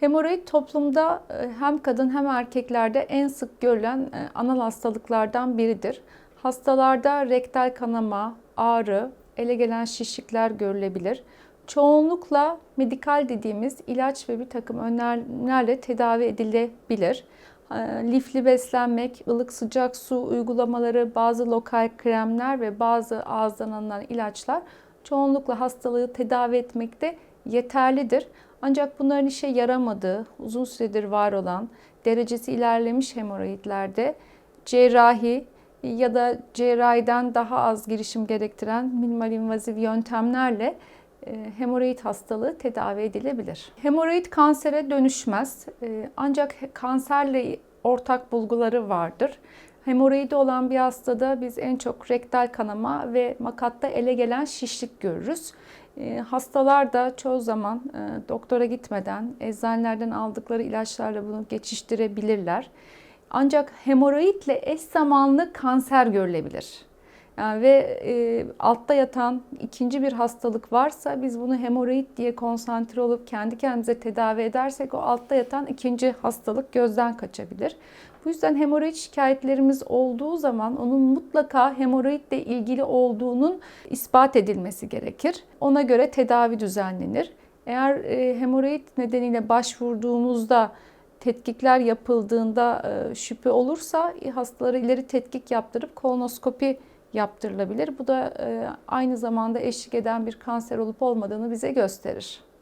Hemoroid toplumda e, hem kadın hem erkeklerde en sık görülen e, anal hastalıklardan biridir. Hastalarda rektal kanama, ağrı, ele gelen şişlikler görülebilir. Çoğunlukla medikal dediğimiz ilaç ve bir takım önlemlerle tedavi edilebilir. E, Lifli beslenmek, ılık sıcak su uygulamaları, bazı lokal kremler ve bazı ağızdan alınan ilaçlar çoğunlukla hastalığı tedavi etmekte yeterlidir. Ancak bunların işe yaramadığı, uzun süredir var olan, derecesi ilerlemiş hemoroidlerde cerrahi ya da cerrahiden daha az girişim gerektiren minimal invaziv yöntemlerle e, hemoroid hastalığı tedavi edilebilir. Hemoroid kansere dönüşmez e, ancak kanserle ortak bulguları vardır. Hemoroidi olan bir hastada biz en çok rektal kanama ve makatta ele gelen şişlik görürüz. E, Hastalar da çoğu zaman e, doktora gitmeden eczanelerden aldıkları ilaçlarla bunu geçiştirebilirler. Ancak hemoroidle eş zamanlı kanser görülebilir. Yani ve e, altta yatan ikinci bir hastalık varsa biz bunu hemoroid diye konsantre olup kendi kendimize tedavi edersek o altta yatan ikinci hastalık gözden kaçabilir. Bu yüzden hemoroid şikayetlerimiz olduğu zaman onun mutlaka hemoroidle ilgili olduğunun ispat edilmesi gerekir. Ona göre tedavi düzenlenir. Eğer e, hemoroid nedeniyle başvurduğumuzda tetkikler yapıldığında e, şüphe olursa e, hastalara ileri tetkik yaptırıp kolonoskopi yaptırılabilir. Bu da e, aynı zamanda eşlik eden bir kanser olup olmadığını bize gösterir.